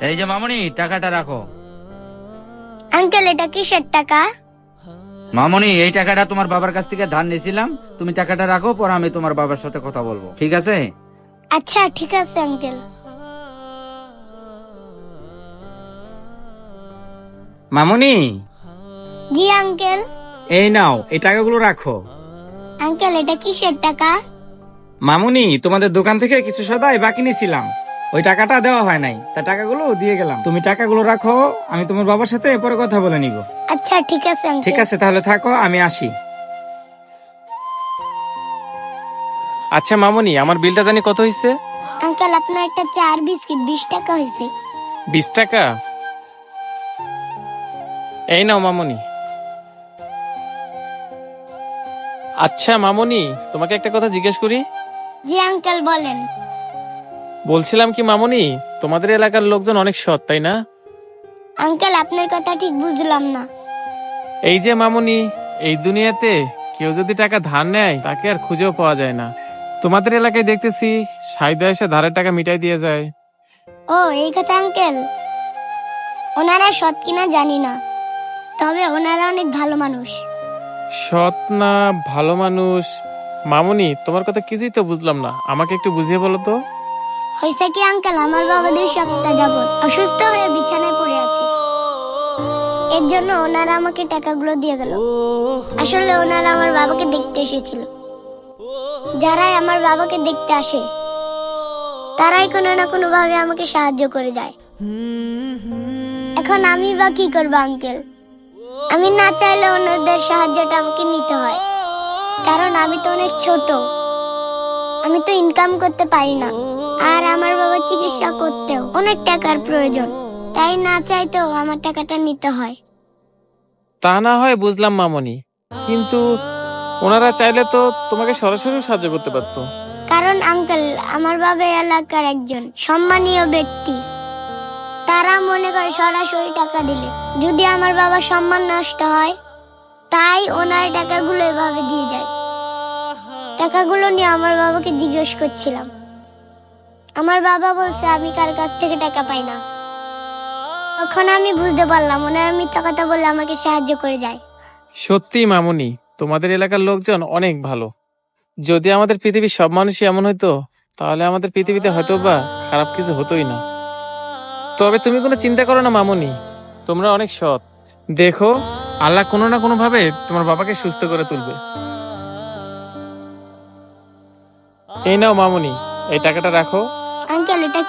এই যে মামনি টাকাটা রাখো। আঙ্কেল এটা কিসের টাকা? মামনি এই টাকাটা তোমার বাবার কাছ থেকে ধার নিয়েছিলাম। তুমি টাকাটা রাখো পরে আমি তোমার বাবার সাথে কথা বলব। ঠিক আছে? আচ্ছা ঠিক আছে আঙ্কেল। মামুনি! জি আঙ্কেল। এই নাও এই টাকাগুলো রাখো। আঙ্কেল এটা কিসের টাকা? মামুনি তোমাদের দোকান থেকে কিছু সদাই বাকি নিয়েছিলাম। ওই টাকাটা দেওয়া হয় নাই। তা টাকাগুলো দিয়ে গেলাম। তুমি টাকাগুলো রাখো আমি তোমার বাবার সাথে পরে কথা বলে নিব। আচ্ছা ঠিক আছে ঠিক আছে তাহলে থাকো আমি আসি। আচ্ছা মামনি আমার বিলটা জানি কত হয়েছে আঙ্কেল আপনার একটা চার বিস্কিট বিশ টাকা হয়েছে বিশ টাকা? এই নাও মামনি। আচ্ছা মামনি তোমাকে একটা কথা জিজ্ঞেস করি? জি আঙ্কেল বলেন। বলছিলাম কি মামনি তোমাদের এলাকার লোকজন অনেক সৎ তাই না? আঙ্কেল আপনার কথা ঠিক বুঝলাম না। এই যে মামনি এই দুনিয়াতে কেউ যদি টাকা ধার নেয় তাকে আর খুঁজেও পাওয়া যায় না। তোমাদের এলাকায় দেখতেছি সাইদা এসে ধারের টাকা মিটাই দিয়ে যায়। ও এই কথা আঙ্কেল? ওনারা সৎ কিনা জানি না তবে ওনারা অনেক ভালো মানুষ। সৎ না ভালো মানুষ? মামনি তোমার কথা কিছুই তো বুঝলাম না। আমাকে একটু বুঝিয়ে বলো তো। হয়েছে কি, আঙ্কেল? আমার বাবা দুই সপ্তাহ যাবত অসুস্থ হয়ে বিছানায় পড়ে আছে। এর জন্য ওনারা আমাকে টাকাগুলো দিয়ে গেল। আসলে ওনারা আমার বাবাকে দেখতে এসেছিল। যারাই আমার বাবাকে দেখতে আসে, তারাই কোনো না কোনো ভাবে আমাকে সাহায্য করে যায়। এখন আমি বা কি করব, আঙ্কেল? আমি না চাইলে ওনাদের সাহায্যটা আমাকে নিতে হয়। কারণ আমি তো অনেক ছোট। আমি তো ইনকাম করতে পারি না। আর আমার বাবার চিকিৎসা করতেও অনেক টাকার প্রয়োজন। তাই না চাইতেও আমার টাকাটা নিতে হয়। তা না হয় বুঝলাম মামনি। কিন্তু ওনারা চাইলে তো তোমাকে সরাসরি সাহায্য করতে পারতো। কারণ আঙ্কেল আমার বাবা এলাকার একজন সম্মানীয় ব্যক্তি। তারা মনে করে সরাসরি টাকা দিলে। যদি আমার বাবার সম্মান নষ্ট হয় তাই ওনার টাকাগুলো এভাবে দিয়ে যায়। টাকাগুলো নিয়ে আমার বাবাকে জিজ্ঞেস করছিলাম। আমার বাবা বলছে, আমি কার কাছ থেকে টাকা পাই না? তখন আমি বুঝতে পারলাম, ওনারা মিথ্যা কথা বলে আমাকে সাহায্য করে যায়। সত্যি মামনি, তোমাদের এলাকার লোকজন অনেক ভালো। যদি আমাদের পৃথিবীর সব মানুষই এমন হইতো, তাহলে আমাদের পৃথিবীতে হয়তো বা খারাপ কিছু হতোই না। তবে তুমি কোনো চিন্তা করো না মামনি, তোমরা অনেক সৎ। দেখো, আল্লাহ কোনো না কোনো ভাবে তোমার বাবাকে সুস্থ করে তুলবে। এই নাও মামনি, এই টাকাটা রাখো। আঙ্কেল এটা